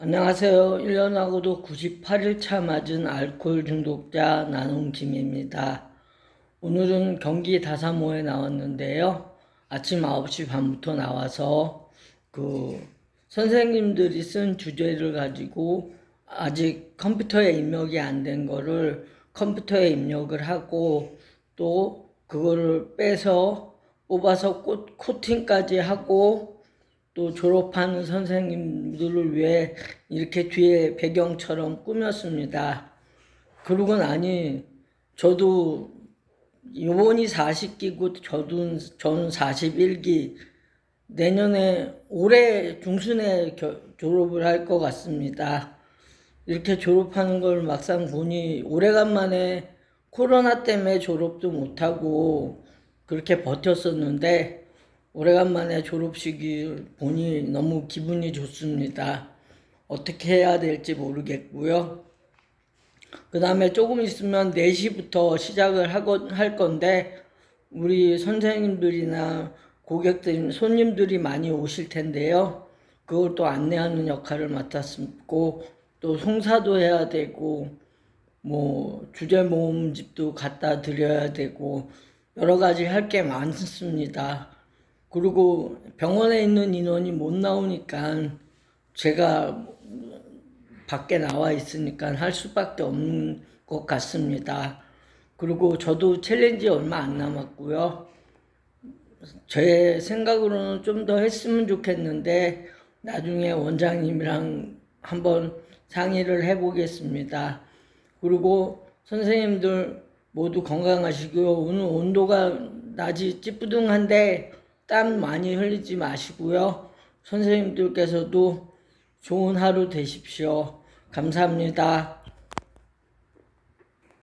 안녕하세요. 1년하고도 98일차 맞은 알코올 중독자 나눔김입니다. 오늘은 경기 다사모에 나왔는데요. 아침 9시 반부터 나와서 그 선생님들이 쓴 주제를 가지고 아직 컴퓨터에 입력이 안 된 거를 컴퓨터에 입력을 하고 또 그거를 빼서 뽑아서 꽃, 코팅까지 하고 또 졸업하는 선생님들을 위해 이렇게 뒤에 배경처럼 꾸몄습니다. 그러고 나니 저도 요번이 40기고 저도 저는 41기 내년에 올해 중순에 겨- 졸업을 할 것 같습니다. 이렇게 졸업하는 걸 막상 보니 오래간만에 코로나 때문에 졸업도 못하고 그렇게 버텼었는데 오래간만에 졸업식을 보니 너무 기분이 좋습니다. 어떻게 해야 될지 모르겠고요. 그 다음에 조금 있으면 4시부터 시작을 할 건데, 우리 선생님들이나 고객들, 손님들이 많이 오실 텐데요. 그걸 또 안내하는 역할을 맡았고, 또 송사도 해야 되고, 뭐, 주제 모음집도 갖다 드려야 되고, 여러 가지 할 게 많습니다. 그리고 병원에 있는 인원이 못 나오니까 제가 밖에 나와 있으니까 할 수밖에 없는 것 같습니다. 그리고 저도 챌린지 얼마 안 남았고요. 제 생각으로는 좀 더 했으면 좋겠는데 나중에 원장님이랑 한번 상의를 해보겠습니다. 그리고 선생님들 모두 건강하시고요. 오늘 온도가 낮이 찌뿌둥한데 땀 많이 흘리지 마시고요. 선생님들께서도 좋은 하루 되십시오. 감사합니다.